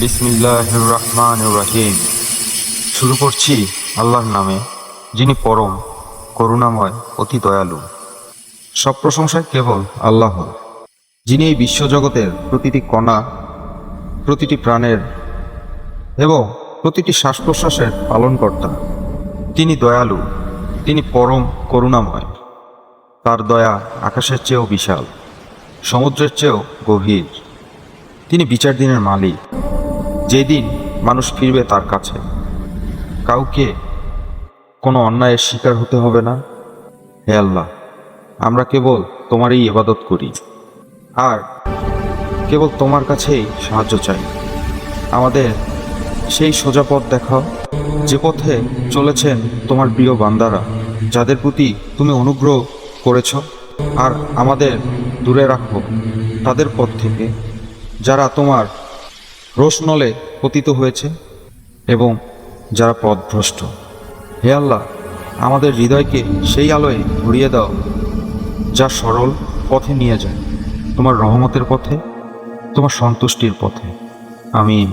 বিসমিল্লাহ রহমান রাহিম। শুরু করছি আল্লাহর নামে, যিনি পরম, করুণাময়, অতি দয়ালু। সব প্রশংসায় কেবল আল্লাহ, যিনি এই বিশ্বজগতের প্রতিটি কণা, প্রতিটি প্রাণের এবং প্রতিটি শ্বাস প্রশ্বাসের পালনকর্তা। তিনি দয়ালু, তিনি পরম, করুণাময়। তার দয়া আকাশের চেয়েও বিশাল, সমুদ্রের চেয়েও গভীর। তিনি বিচার দিনের মালিক। যেদিন মানুষ ফিরবে তার কাছে, কাউকে কোনো অন্যায়ের শিকার হতে হবে না। হে আল্লাহ, আমরা কেবল তোমারই ইবাদত করি, আর কেবল তোমার কাছেই সাহায্য চাই। আমাদের সেই সোজা পথ দেখাও, যে পথে চলেছেন তোমার প্রিয় বান্দারা, যাদের প্রতি তুমি অনুগ্রহ করেছ, আর আমাদের দূরে রাখো, তাদের পথ থেকে, যারা তোমার রোশনলে পতিত হয়েছে এবং যারা পথভ্রষ্ট। হে আল্লাহ, আমাদের হৃদয়কে সেই আলোয় ঘুরিয়ে দাও, যা সরল পথে নিয়ে যায়। তোমার রহমতের পথে, তোমার সন্তুষ্টির পথে। আমিন।